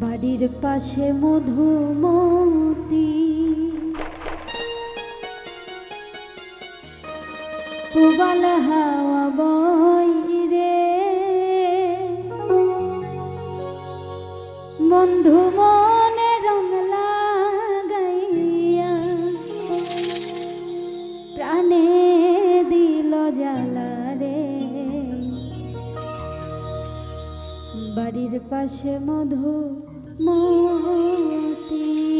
বাড়ির পাশে মধুমতি। পুবাল হাওয়া বই রে। পাশে মধু মতি।